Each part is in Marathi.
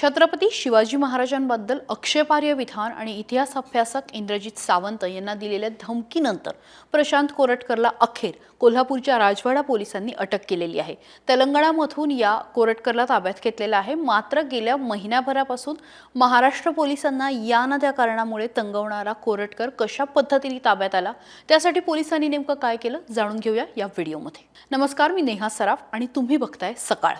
छत्रपती शिवाजी महाराजांबद्दल आक्षेपार्ह विधान आणि इतिहास अभ्यासक इंद्रजित सावंत यांना दिलेल्या धमकीनंतर प्रशांत कोरटकरला अखेर कोल्हापूरच्या राजवाडा पोलिसांनी अटक केलेली आहे. तेलंगणामधून या कोरटकरला ताब्यात घेतलेला आहे. मात्र गेल्या महिन्याभरापासून महाराष्ट्र पोलिसांना या ना त्या कारणामुळे तंगवणारा कोरटकर कशा पद्धतीने ताब्यात आला त्यासाठी पोलिसांनी नेमकं काय केलं जाणून घेऊया या व्हिडिओमध्ये. नमस्कार मी नेहा सराफ आणि तुम्ही बघताय सकाळ.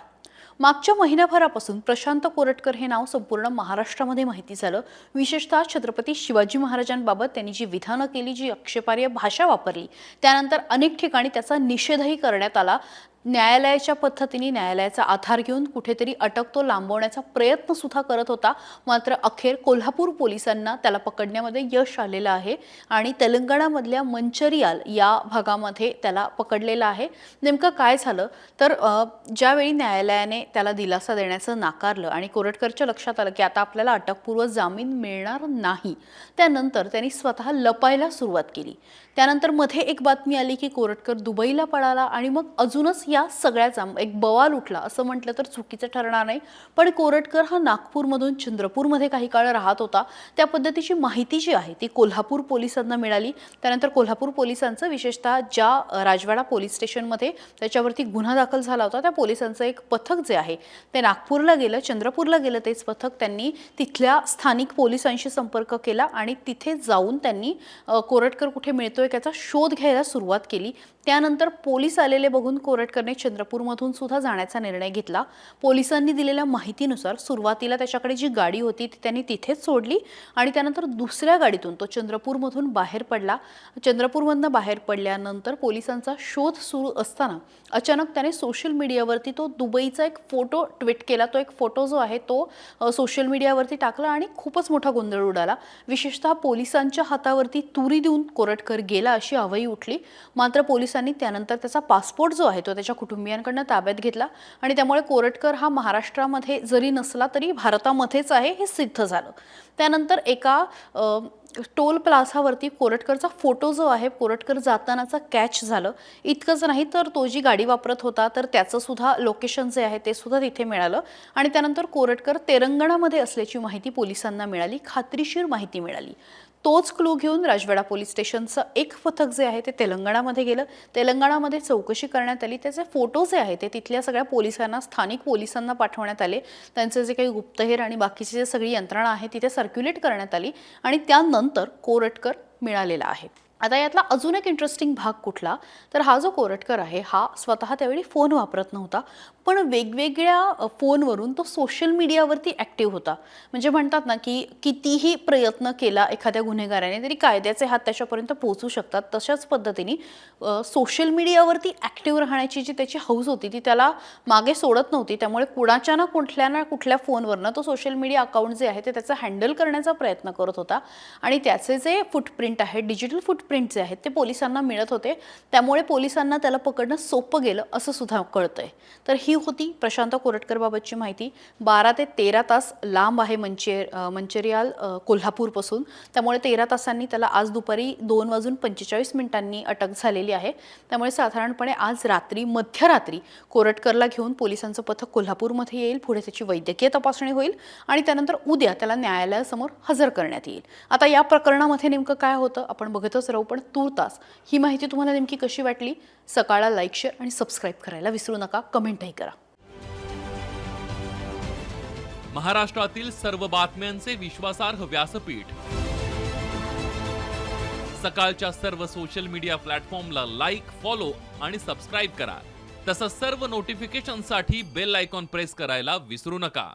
मागच्या महिन्याभरापासून प्रशांत कोरटकर हे नाव संपूर्ण महाराष्ट्रामध्ये माहिती झालं. विशेषतः छत्रपती शिवाजी महाराजांबाबत त्यांनी जी विधानं केली जी आक्षेपार्ह भाषा वापरली त्यानंतर अनेक ठिकाणी त्याचा निषेधही करण्यात आला. न्यायालयाच्या पद्धतीने न्यायालयाचा आधार घेऊन कुठेतरी अटक तो लांबवण्याचा प्रयत्न सुद्धा करत होता. मात्र अखेर कोल्हापूर पोलिसांना त्याला पकडण्यामध्ये यश आलेलं आहे आणि तेलंगणामधल्या मंचरियाल या भागामध्ये त्याला पकडलेलं आहे. नेमकं काय झालं? तर ज्यावेळी न्यायालयाने त्याला दिलासा देण्याचं नाकारलं आणि कोरटकरच्या लक्षात आलं की आता आपल्याला अटकपूर्व जामीन मिळणार नाही त्यानंतर त्यांनी स्वतः लपायला सुरुवात केली. त्यानंतरमध्ये एक बातमी आली की कोरटकर दुबईला पळाला आणि मग अजूनच या सगळ्याचा एक बवाल उठला असं म्हटलं तर चुकीचं ठरणार नाही. पण कोरटकर हा नागपूरमधून चंद्रपूरमध्ये काही काळ राहत होता. त्या पद्धतीची माहिती जी आहे ती कोल्हापूर पोलिसांना मिळाली. त्यानंतर कोल्हापूर पोलिसांचं विशेषतः ज्या राजवाडा पोलीस स्टेशनमध्ये त्याच्यावरती गुन्हा दाखल झाला होता त्या पोलिसांचं एक पथक जे आहे ते नागपूरला गेलं चंद्रपूरला गेलं तेच पथक त्यांनी तिथल्या स्थानिक पोलिसांशी संपर्क केला आणि तिथे जाऊन त्यांनी कोरटकर कुठे मिळतोय त्याचा शोध घ्यायला सुरुवात केली. त्यानंतर पोलीस आलेले बघून कोरटकर कोरटकरने चंद्रपूरमधून सुद्धा जाण्याचा निर्णय घेतला. पोलिसांनी दिलेल्या माहितीनुसार सुरुवातीला त्याच्याकडे जी गाडी होती ती त्यांनी तिथेच सोडली आणि त्यानंतर दुसऱ्या गाडीतून तो चंद्रपूरमधून बाहेर पडला. चंद्रपूरमधनं बाहेर पडल्यानंतर पोलिसांचा शोध सुरू असताना अचानक त्याने सोशल मीडियावरती तो दुबईचा एक फोटो ट्विट केला. तो एक फोटो जो आहे तो सोशल मीडियावरती टाकला आणि खूपच मोठा गोंधळ उडाला. विशेषतः पोलिसांच्या हातावरती तुरी देऊन कोरटकर गेला अशी हवाई उठली. मात्र पोलिसांनी त्यानंतर त्याचा पासपोर्ट जो आहे तो त्याच्या कुटुंबियांकडनं ताब्यात घेतला आणि त्यामुळे कोरटकर हा महाराष्ट्रामध्ये जरी नसला तरी भारतामध्येच आहे हे सिद्ध झालं. त्यानंतर एका टोल प्लाझावरती कोरटकरचा फोटो जो आहे कोरटकर जातानाचा कॅच झालं. इतकंच नाही तर तो जी गाडी वापरत होता तर त्याचं सुद्धा लोकेशन जे आहे ते सुद्धा तिथे मिळालं. आणि त्यानंतर कोरटकर तेलंगणामध्ये असल्याची माहिती पोलिसांना मिळाली खात्रीशीर माहिती मिळाली. तोच क्लू घेऊन राजवाडा पोलीस स्टेशनचं एक पथक जे आहे ते तेलंगणामध्ये गेलं. तेलंगणामध्ये चौकशी करण्यात आली. त्याचे फोटो जे आहे ते तिथल्या सगळ्या पोलिसांना स्थानिक पोलिसांना पाठवण्यात आले. त्यांचे जे काही गुप्तहेर आणि बाकीची जे सगळी यंत्रणा आहे तिथे सर्क्युलेट करण्यात आली आणि त्यानंतर कोरटकर मिळालेला आहे. आता यातला अजून एक इंटरेस्टिंग भाग कुठला? तर हा जो कोरटकर आहे हा स्वतः त्यावेळी फोन वापरत नव्हता पण वेगवेगळ्या फोनवरून तो सोशल मीडियावरती ॲक्टिव्ह होता. म्हणजे म्हणतात ना की कितीही प्रयत्न केला एखाद्या गुन्हेगाराने तरी कायद्याचे हात त्याच्यापर्यंत पोहोचू शकतात. तशाच पद्धतीने सोशल मीडियावरती ॲक्टिव्ह राहण्याची जी त्याची हौस होती ती त्याला मागे सोडत नव्हती. त्यामुळे कुणाच्या ना कुठल्या ना कुठल्या फोनवरनं तो सोशल मीडिया अकाउंट जे आहे ते त्याचं हँडल करण्याचा प्रयत्न करत होता. आणि त्याचे जे फुटप्रिंट आहे डिजिटल फुटप्रिंट जे आहेत ते पोलिसांना मिळत होते. त्यामुळे पोलिसांना त्याला पकडणं सोपं गेलं असं सुद्धा कळतंय. तर ही होती प्रशांत कोरटकरबाबतची माहिती. बारा ते तेरा तास लांब आहे मंचे मंचेरियाल कोल्हापूरपासून. त्यामुळे तेरा तासांनी त्याला आज दुपारी दोन वाजून पंचेचाळीस मिनिटांनी अटक झालेली आहे. त्यामुळे साधारणपणे आज रात्री मध्यरात्री कोरटकरला घेऊन पोलिसांचं पथक कोल्हापूरमध्ये येईल. पुढे त्याची वैद्यकीय तपासणी होईल आणि त्यानंतर उद्या त्याला न्यायालयासमोर हजर करण्यात येईल. आता या प्रकरणामध्ये नेमकं काय होतं? आपण बघतच राहू पण तूर्तास ही माहिती तुम्हाला नेमकी कशी वाटली? सकाळला लाईक शेअर आणि सबस्क्राईब करायला विसरू नका. कमेंटही करा. महाराष्ट्रातील सर्व बातम्यांचे विश्वासार्ह व्यासपीठ. सकाळच्या सर्व सोशल मीडिया प्लॅटफॉर्मला लाईक फॉलो आणि सबस्क्राईब करा. तसंच सर्व नोटिफिकेशनसाठी बेल आयकॉन प्रेस करायला विसरू नका.